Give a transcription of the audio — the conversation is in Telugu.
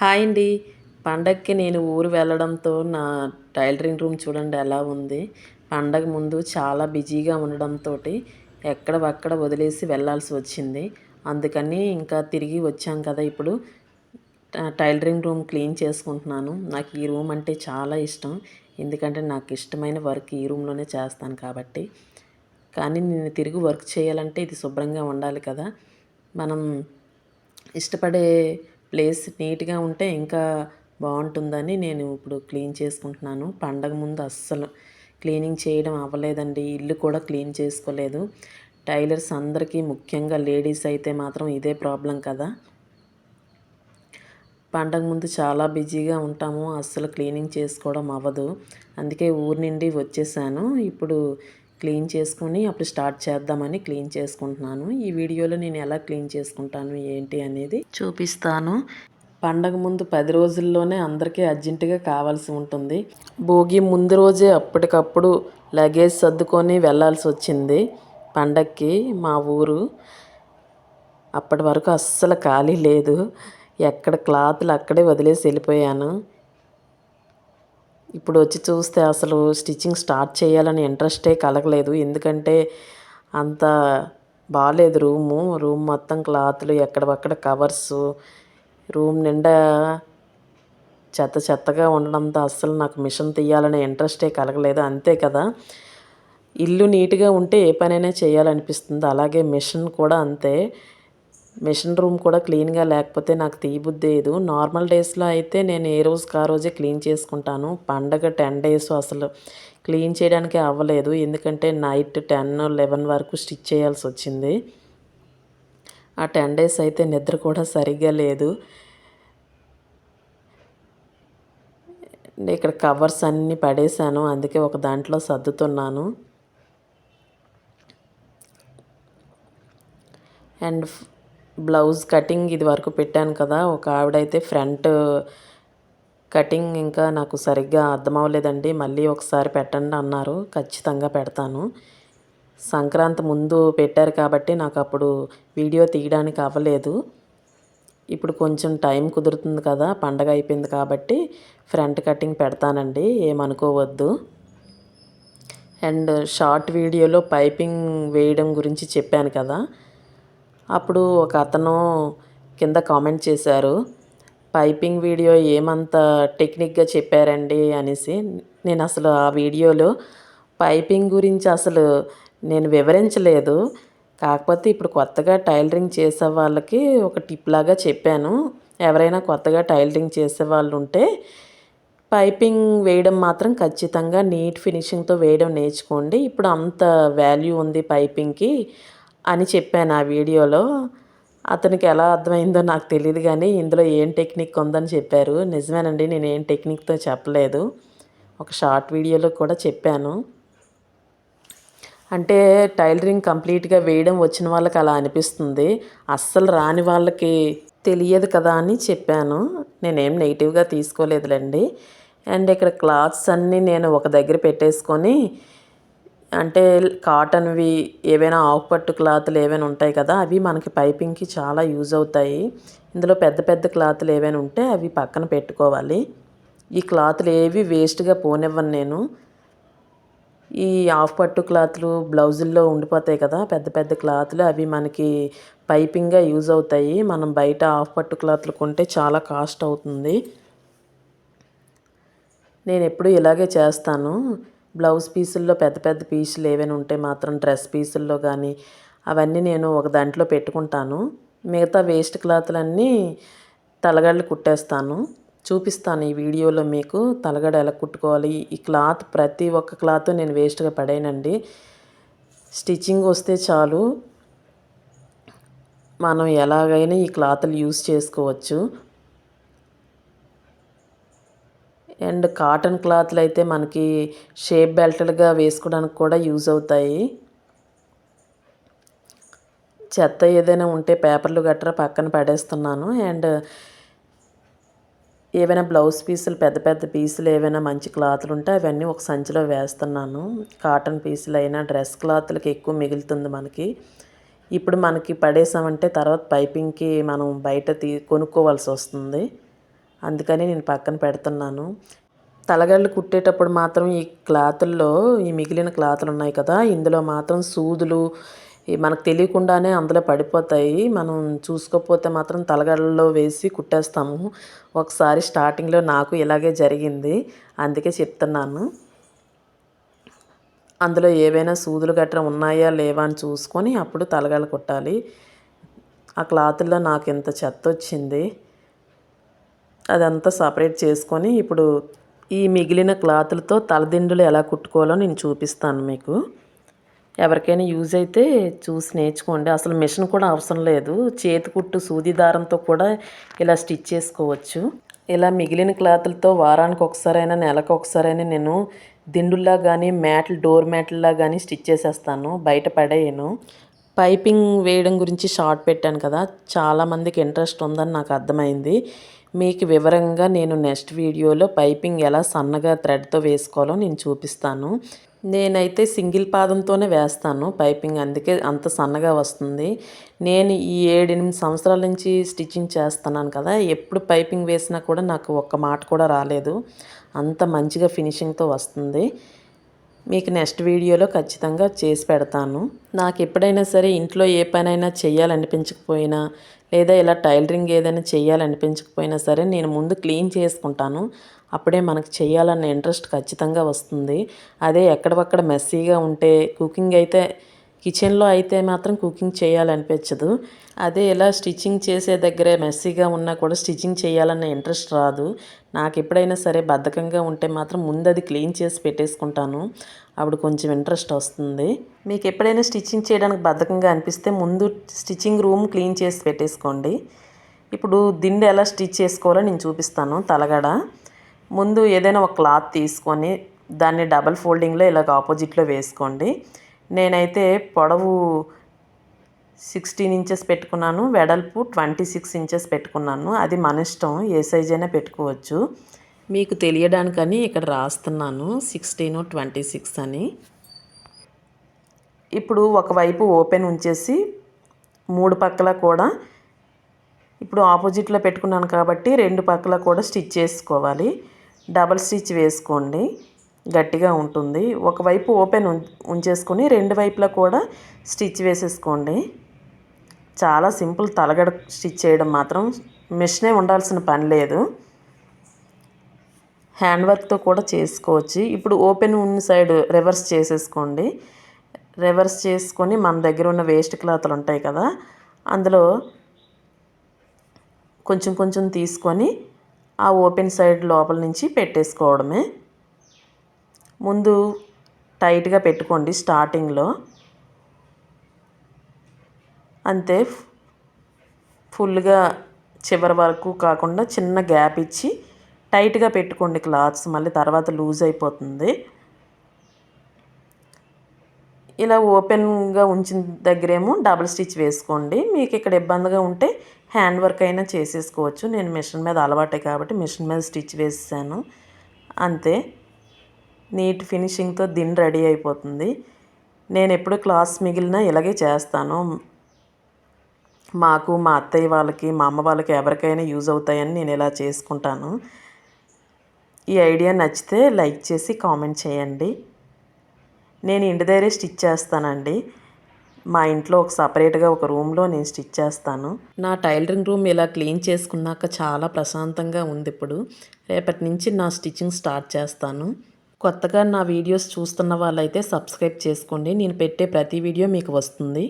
హాయ్ అండి. పండగకి నేను ఊరు వెళ్ళడంతో నా టైలరింగ్ రూమ్ చూడండి ఎలా ఉంది. పండగ ముందు చాలా బిజీగా ఉండడంతో ఎక్కడ అక్కడ వదిలేసి వెళ్ళాల్సి వచ్చింది. అందుకని ఇంకా తిరిగి వచ్చాం కదా ఇప్పుడు. టైలరింగ్ రూమ్ క్లీన్ చేసుకుంటున్నాను. నాకు ఈ రూమ్ అంటే చాలా ఇష్టం. ఎందుకంటే నాకు ఇష్టమైన వర్క్ ఈ రూమ్లోనే చేస్తాను కాబట్టి. కానీ నేను తిరిగి వర్క్ చేయాలంటే ఇది శుభ్రంగా ఉండాలి కదా. మనం ఇష్టపడే ప్లేస్ నీట్గా ఉంటే ఇంకా బాగుంటుందని నేను ఇప్పుడు క్లీన్ చేసుకుంటున్నాను. పండగ ముందు అస్సలు క్లీనింగ్ చేయడం అవ్వలేదండి. ఇల్లు కూడా క్లీన్ చేసుకోలేదు. టైలర్స్ అందరికీ ముఖ్యంగా లేడీస్ అయితే మాత్రం ఇదే ప్రాబ్లం కదా. పండగ ముందు చాలా బిజీగా ఉంటాము. అస్సలు క్లీనింగ్ చేసుకోవడం అవ్వదు. అందుకే ఊరి నుండి వచ్చేసాను. ఇప్పుడు క్లీన్ చేసుకొని అప్పుడు స్టార్ట్ చేద్దామని క్లీన్ చేసుకుంటున్నాను. ఈ వీడియోలో నేను ఎలా క్లీన్ చేసుకుంటాను ఏంటి అనేది చూపిస్తాను. పండగ ముందు పది రోజుల్లోనే అందరికీ అర్జెంటుగా కావాల్సి ఉంటుంది. భోగి ముందు రోజే అప్పటికప్పుడు లగేజ్ సర్దుకొని వెళ్ళాల్సి వచ్చింది. పండగకి మా ఊరు అప్పటి వరకు అస్సలు ఖాళీ లేదు. ఎక్కడ క్లాత్లు అక్కడే వదిలేసి వెళ్ళిపోయాను. ఇప్పుడు వచ్చి చూస్తే అసలు స్టిచ్చింగ్ స్టార్ట్ చేయాలని ఇంట్రెస్టే కలగలేదు. ఎందుకంటే అంత బాగాలేదు రూము. రూమ్ మొత్తం క్లాత్లు ఎక్కడక్కడ కవర్స్. రూమ్ నిండా చెత్త చెత్తగా ఉండడంతో అస్సలు నాకు మిషన్ తీయాలనే ఇంట్రెస్టే కలగలేదు. అంతే కదా. ఇల్లు నీట్గా ఉంటే ఏ పనైనా చేయాలనిపిస్తుంది. అలాగే మిషన్ కూడా అంతే. మిషన్ రూమ్ కూడా క్లీన్గా లేకపోతే నాకు తీయబుద్దేదు నార్మల్ డేస్లో అయితే నేను ఏ రోజుకి ఆ రోజే క్లీన్ చేసుకుంటాను. పండగ టెన్ డేస్ అసలు క్లీన్ చేయడానికి అవ్వలేదు. ఎందుకంటే నైట్ టెన్ లెవెన్ వరకు స్టిచ్ చేయాల్సి వచ్చింది. ఆ టెన్ డేస్ అయితే నిద్ర కూడా సరిగ్గా లేదు. ఇక్కడ కవర్స్ అన్నీ పడేశాను. అందుకే ఒక దాంట్లో సర్దుతున్నాను. అండ్ బ్లౌజ్ కటింగ్ ఇది వరకు పెట్టాను కదా ఒక ఆవిడైతే ఫ్రంట్ కటింగ్ ఇంకా నాకు సరిగ్గా అర్థం అవ్వలేదండి. మళ్ళీ ఒకసారి పెట్టండి అన్నారు ఖచ్చితంగా పెడతాను. సంక్రాంతి ముందు పెట్టారు కాబట్టి నాకు అప్పుడు వీడియో తీయడానికి అవ్వలేదు. ఇప్పుడు కొంచెం టైం కుదురుతుంది కదా పండగ అయిపోయింది కాబట్టి ఫ్రంట్ కటింగ్ పెడతానండి ఏమనుకోవద్దు. అండ్ షార్ట్ వీడియోలో పైపింగ్ వేయడం గురించి చెప్పాను కదా అప్పుడు ఒక అతను కింద కామెంట్ చేశారు పైపింగ్ వీడియో ఏమంత టెక్నిక్గా చెప్పారండి అనేసి. నేను అసలు ఆ వీడియోలో పైపింగ్ గురించి అసలు నేను వివరించలేదు. కాకపోతే ఇప్పుడు కొత్తగా టైలరింగ్ చేసే వాళ్ళకి ఒక టిప్ లాగా చెప్పాను. ఎవరైనా కొత్తగా టైలరింగ్ చేసే వాళ్ళు ఉంటే పైపింగ్ వేయడం మాత్రం ఖచ్చితంగా నీట్ ఫినిషింగ్తో వేయడం నేర్చుకోండి. ఇప్పుడు అంత వాల్యూ ఉంది పైపింగ్కి. అని చెప్పాను ఆ వీడియోలో. అతనికి ఎలా అర్థమైందో నాకు తెలియదు కానీ ఇందులో ఏం టెక్నిక్ ఉందని చెప్పారు. నిజమేనండి నేను ఏం టెక్నిక్తో చెప్పలేదు. ఒక షార్ట్ వీడియోలో కూడా చెప్పాను. అంటే టైలరింగ్ కంప్లీట్గా వేయడం వచ్చిన వాళ్ళకి అలా అనిపిస్తుంది. అస్సలు రాని వాళ్ళకి తెలియదు కదా అని చెప్పాను. నేనేం నెగిటివ్గా తీసుకోలేదులేండి. అండ్ ఇక్కడ క్లాత్స్ అన్నీ నేను ఒక దగ్గర పెట్టేసుకొని అంటే కాటన్వి ఏవైనా ఆకుపట్టు క్లాత్లు ఏవైనా ఉంటాయి కదా అవి మనకి పైపింగ్కి చాలా యూజ్ అవుతాయి. ఇందులో పెద్ద పెద్ద క్లాత్లు ఏవైనా ఉంటే అవి పక్కన పెట్టుకోవాలి. ఈ క్లాత్లు ఏవి వేస్ట్గా పోనివ్వను నేను. ఈ ఆఫ్ పట్టు క్లాత్లు బ్లౌజుల్లో ఉండిపోతాయి కదా పెద్ద పెద్ద క్లాత్లు అవి మనకి పైపింగ్గా యూజ్ అవుతాయి. మనం బయట ఆఫ్ పట్టు క్లాత్లు కొంటే చాలా కాస్ట్ అవుతుంది. నేను ఎప్పుడు ఇలాగే చేస్తాను. బ్లౌజ్ పీసుల్లో పెద్ద పెద్ద పీసులు ఏవైనా ఉంటే మాత్రం డ్రెస్ పీసుల్లో కానీ అవన్నీ నేను ఒక దాంట్లో పెట్టుకుంటాను. మిగతా వేస్ట్ క్లాత్లన్నీ తలగడలు కుట్టేస్తాను. చూపిస్తాను ఈ వీడియోలో మీకు తలగడ ఎలా కుట్టుకోవాలి. ఈ క్లాత్ ప్రతి ఒక్క క్లాత్ నేను వేస్ట్గా పడేనండి. స్టిచ్చింగ్ వస్తే చాలు. మనం ఎలాగైనా ఈ క్లాత్లు యూస్ చేసుకోవచ్చు. అండ్ కాటన్ క్లాత్లు అయితే మనకి షేప్ బెల్ట్లుగా వేసుకోవడానికి కూడా యూజ్ అవుతాయి. చెత్త ఏదైనా ఉంటే పేపర్లు గట్రా పక్కన పడేస్తున్నాను. అండ్ ఏవైనా బ్లౌజ్ పీసులు పెద్ద పెద్ద పీసులు ఏవైనా మంచి క్లాత్లు ఉంటే అవన్నీ ఒక సంచిలో వేస్తున్నాను. కాటన్ పీసులు అయినా డ్రెస్ క్లాత్లకి ఎక్కువ మిగులుతుంది మనకి. ఇప్పుడు మనకి పడేసామంటే తర్వాత పైపింగ్కి మనం బయట తీ కొనుక్కోవాల్సి వస్తుంది. అందుకని నేను పక్కన పెడుతున్నాను. తలగళ్ళు కుట్టేటప్పుడు మాత్రం ఈ క్లాతుల్లో ఈ మిగిలిన క్లాతులు ఉన్నాయి కదా ఇందులో మాత్రం సూదులు మనకు తెలియకుండానే అందులో పడిపోతాయి. మనం చూసుకోకపోతే మాత్రం తలగళ్ళలో వేసి కుట్టేస్తాము. ఒకసారి స్టార్టింగ్లో నాకు ఇలాగే జరిగింది. అందుకే చెప్తున్నాను. అందులో ఏవైనా సూదులు గట్రా ఉన్నాయా లేవా అని చూసుకొని అప్పుడు తలగళ్ళు కుట్టాలి. ఆ క్లాతుల్లో నాకు ఇంత చెత్త వచ్చింది. అదంతా సపరేట్ చేసుకొని ఇప్పుడు ఈ మిగిలిన క్లాతులతో తలదిండులు ఎలా కుట్టుకోవాలో నేను చూపిస్తాను మీకు. ఎవరికైనా యూజ్ అయితే చూసి నేర్చుకోండి. అసలు మిషన్ కూడా అవసరం లేదు. చేతి కుట్టు సూది దారంతో కూడా ఇలా స్టిచ్ చేసుకోవచ్చు. ఇలా మిగిలిన క్లాతులతో వారానికి ఒకసారైనా నెలకు ఒకసారైనా నేను దిండుల్లా కానీ మ్యాట్లు డోర్ మ్యాట్లా కానీ స్టిచ్ చేసేస్తాను. బయట పడేయను. పైపింగ్ వేయడం గురించి షార్ట్ పెట్టాను కదా. చాలామందికి ఇంట్రెస్ట్ ఉందని నాకు అర్థమైంది. మీకు వివరంగా నేను నెక్స్ట్ వీడియోలో పైపింగ్ ఎలా సన్నగా థ్రెడ్తో వేసుకోవాలో నేను చూపిస్తాను. నేనైతే సింగిల్ పాదంతోనే వేస్తాను. పైపింగ్ అందుకే అంత సన్నగా వస్తుంది. నేను ఈ ఏడెనిమిది సంవత్సరాల నుంచి స్టిచ్చింగ్ చేస్తున్నాను కదా ఎప్పుడు పైపింగ్ వేసినా కూడా నాకు ఒక్క మాట కూడా రాలేదు. అంత మంచిగా ఫినిషింగ్తో వస్తుంది. మీకు నెక్స్ట్ వీడియోలో ఖచ్చితంగా చేసి పెడతాను. నాకు ఎప్పుడైనా సరే ఇంట్లో ఏ పనైనా చేయాలనిపించకపోయినా లేదా ఇలా టైలరింగ్ ఏదైనా చేయాలనిపించకపోయినా సరే నేను ముందు క్లీన్ చేసుకుంటాను. అప్పుడే మనకు చేయాలన్న ఇంట్రెస్ట్ ఖచ్చితంగా వస్తుంది. అదే ఎక్కడవక్కడ మెస్సీగా ఉంటే కుకింగ్ అయితే కిచెన్లో అయితే మాత్రం కుకింగ్ చేయాలనిపించదు. అదే ఇలా స్టిచ్చింగ్ చేసే దగ్గరే మెస్సీగా ఉన్నా కూడా స్టిచ్చింగ్ చేయాలన్న ఇంట్రెస్ట్ రాదు. నాకు ఎప్పుడైనా సరే బద్ధకంగా ఉంటే మాత్రం ముందు అది క్లీన్ చేసి పెట్టేసుకుంటాను. అప్పుడు కొంచెం ఇంట్రెస్ట్ వస్తుంది. మీకు ఎప్పుడైనా స్టిచ్చింగ్ చేయడానికి బద్ధకంగా అనిపిస్తే ముందు స్టిచ్చింగ్ రూమ్ క్లీన్ చేసి పెట్టేసుకోండి. ఇప్పుడు దిండు ఎలా స్టిచ్ చేసుకోవాలో నేను చూపిస్తాను తలగడ. ముందు ఏదైనా ఒక క్లాత్ తీసుకొని దాన్ని డబల్ ఫోల్డింగ్లో ఇలాగ ఆపోజిట్లో వేసుకోండి. నేనైతే పొడవు సిక్స్టీన్ ఇంచెస్ పెట్టుకున్నాను వెడల్పు ట్వంటీ సిక్స్ ఇంచెస్ పెట్టుకున్నాను. అది మన ఇష్టం ఏ సైజ్ అయినా పెట్టుకోవచ్చు. మీకు తెలియడానికని ఇక్కడ రాస్తున్నాను సిక్స్టీన్ ట్వంటీ సిక్స్ అని. ఇప్పుడు ఒకవైపు ఓపెన్ ఉంచేసి మూడు పక్కల కూడా ఇప్పుడు ఆపోజిట్లో పెట్టుకున్నాను కాబట్టి రెండు పక్కల కూడా స్టిచ్ చేసుకోవాలి. డబల్ స్టిచ్ వేసుకోండి. గట్టిగా ఉంటుంది. ఒకవైపు ఓపెన్ ఉంచేసుకొని రెండు వైపులా కూడా స్టిచ్ వేసేసుకోండి. చాలా సింపుల్ తలగడ స్టిచ్ చేయడం మాత్రం మిషనే ఉండాల్సిన పని లేదు. హ్యాండ్ వర్క్తో కూడా చేసుకోవచ్చు. ఇప్పుడు ఓపెన్ ఉన్న సైడ్ రివర్స్ చేసేసుకోండి. రివర్స్ చేసుకొని మన దగ్గర ఉన్న వేస్ట్ క్లాత్లు ఉంటాయి కదా అందులో కొంచెం కొంచెం తీసుకొని ఆ ఓపెన్ సైడ్ లోపల నుంచి పెట్టేసుకోవడమే. ముందు టైట్గా పెట్టుకోండి స్టార్టింగ్లో. అంతే ఫుల్గా చివరి వరకు కాకుండా చిన్న గ్యాప్ ఇచ్చి టైట్గా పెట్టుకోండి క్లాత్స్ మళ్ళీ తర్వాత లూజ్ అయిపోతుంది. ఇలా ఓపెన్గా ఉంచిన దగ్గరేమో డబుల్ స్టిచ్ వేసుకోండి. మీకు ఇక్కడ ఇబ్బందిగా ఉంటే హ్యాండ్ వర్క్ అయినా చేసేసుకోవచ్చు. నేను మిషన్ మీద అలవాటే కాబట్టి మిషన్ మీద స్టిచ్ వేసాను అంతే. నీట్ ఫినిషింగ్తో దిన్ రెడీ అయిపోతుంది. నేను ఎప్పుడు క్లాస్ మిగిలినా ఇలాగే చేస్తాను. మాకు మా అత్తయ్య వాళ్ళకి మా అమ్మ వాళ్ళకి ఎవరికైనా యూజ్ అవుతాయని నేను ఇలా చేసుకుంటాను. ఈ ఐడియా నచ్చితే లైక్ చేసి కామెంట్ చేయండి. నేను ఇంటి దగ్గరే స్టిచ్ చేస్తానండి. మా ఇంట్లో ఒక సపరేట్గా ఒక రూమ్లో నేను స్టిచ్ చేస్తాను. నా టైలరింగ్ రూమ్ ఇలా క్లీన్ చేసుకున్నాక చాలా ప్రశాంతంగా ఉంది ఇప్పుడు. రేపటి నుంచి నా స్టిచ్చింగ్ స్టార్ట్ చేస్తాను. కొత్తగా నా వీడియోస్ చూస్తున్న వాళ్ళైతే సబ్స్క్రైబ్ చేసుకోండి. నేను పెట్టే ప్రతి వీడియో మీకు వస్తుంది.